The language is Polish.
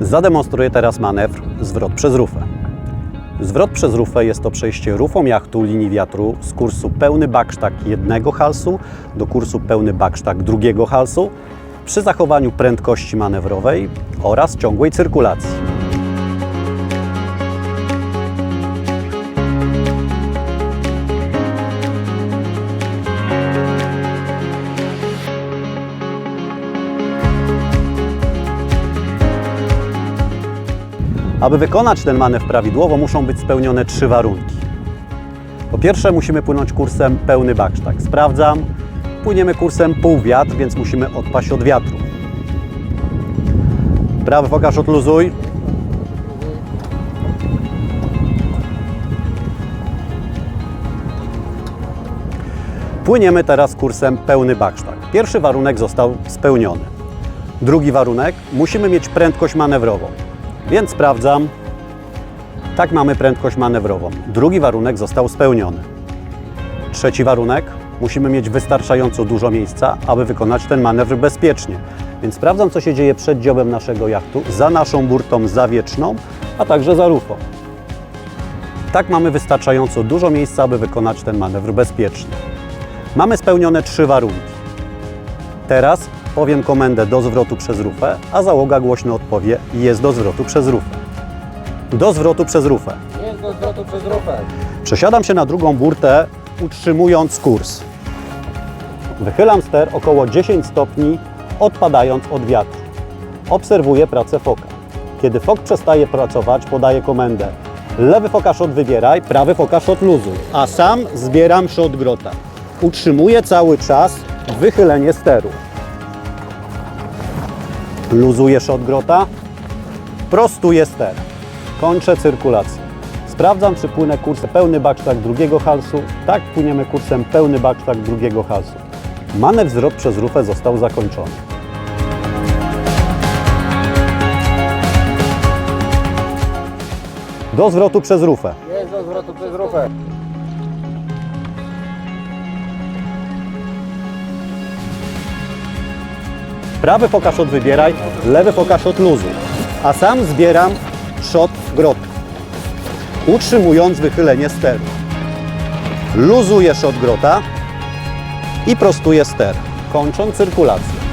Zademonstruję teraz manewr zwrot przez rufę. Zwrot przez rufę jest to przejście rufą jachtu linii wiatru z kursu pełny baksztak jednego halsu do kursu pełny baksztak drugiego halsu przy zachowaniu prędkości manewrowej oraz ciągłej cyrkulacji. Aby wykonać ten manewr prawidłowo, muszą być spełnione trzy warunki. Po pierwsze, musimy płynąć kursem pełny baksztak. Sprawdzam, płyniemy kursem pół wiatr, więc musimy odpaść od wiatru. Prawy fokarz odluzuj. Płyniemy teraz kursem pełny baksztak. Pierwszy warunek został spełniony. Drugi warunek, musimy mieć prędkość manewrową. Więc sprawdzam. Tak, mamy prędkość manewrową. Drugi warunek został spełniony. Trzeci warunek, musimy mieć wystarczająco dużo miejsca, aby wykonać ten manewr bezpiecznie. Więc sprawdzam, co się dzieje przed dziobem naszego jachtu, za naszą burtą zawieczną, a także za rufą. Tak mamy wystarczająco dużo miejsca, aby wykonać ten manewr bezpiecznie. Mamy spełnione trzy warunki. Teraz powiem komendę do zwrotu przez rufę, a załoga głośno odpowie jest do zwrotu przez rufę. Do zwrotu przez rufę. Jest do zwrotu przez rufę. Przesiadam się na drugą burtę, utrzymując kurs. Wychylam ster około 10 stopni, odpadając od wiatru. Obserwuję pracę foka. Kiedy fok przestaje pracować, podaję komendę lewy foka shot wybieraj, prawy foka shot luzuj, a sam zbieram shot grota. Utrzymuję cały czas wychylenie steru. Luzuję shot grota, prostuję ster. Kończę cyrkulację. Sprawdzam, czy płynę kursem pełny baksztak drugiego halsu. Tak, płyniemy kursem pełny baksztak drugiego halsu. Manewr zwrot przez rufę został zakończony. Do zwrotu przez rufę. Jest do zwrotu przez rufę. Prawy foka shot wybieraj, lewy foka shot luzuj. A sam zbieram shot grot. Utrzymując wychylenie steru. Luzuję shot grota i prostuję ster, kończąc cyrkulację.